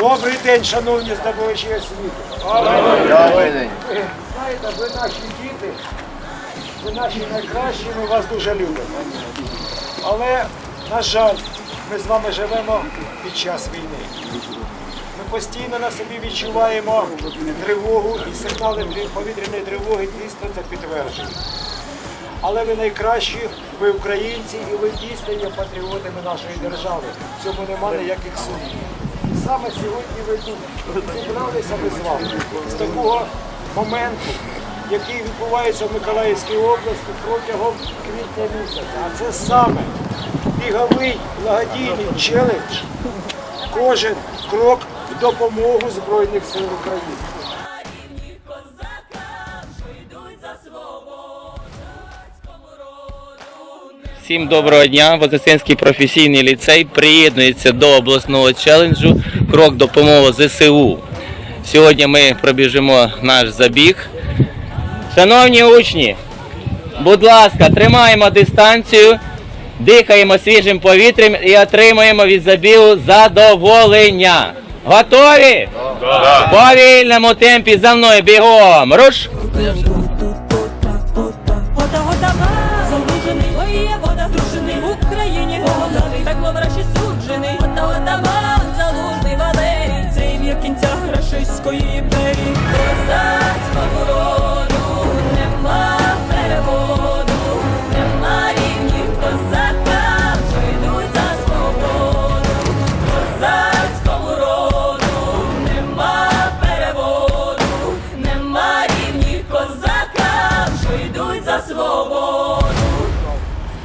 Добрий день, шановні здобувачі освіти. Добрий день. Ви знаєте, ви наші діти, ви наші найкращі, ми вас дуже любимо. Але, на жаль, ми з вами живемо під час війни. Ми постійно на собі відчуваємо тривогу і сигнали повітряної тривоги дійсно це підтверджують. Але ви найкращі, ви українці, і ви дійсно є патріотами нашої держави. В цьому нема ніяких сумнівів. Саме сьогодні ви тут зібралися ми з вами з такого моменту, який відбувається в Миколаївській області протягом квітня місяця. А це саме біговий благодійний челендж. Кожен крок в допомогу Збройних сил України. Всім доброго дня. Вознесенський професійний ліцей приєднується до обласного челенджу Крок допомоги ЗСУ. Сьогодні ми пробіжимо наш забіг. Шановні учні, будь ласка, тримаємо дистанцію, дихаємо свіжим повітрям і отримуємо від забігу задоволення. Готові? В повільному темпі за мною бігом. Руш! За свободу.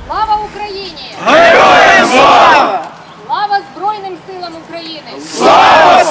Слава Україні! Героям слава! Слава Збройним силам України! Слава!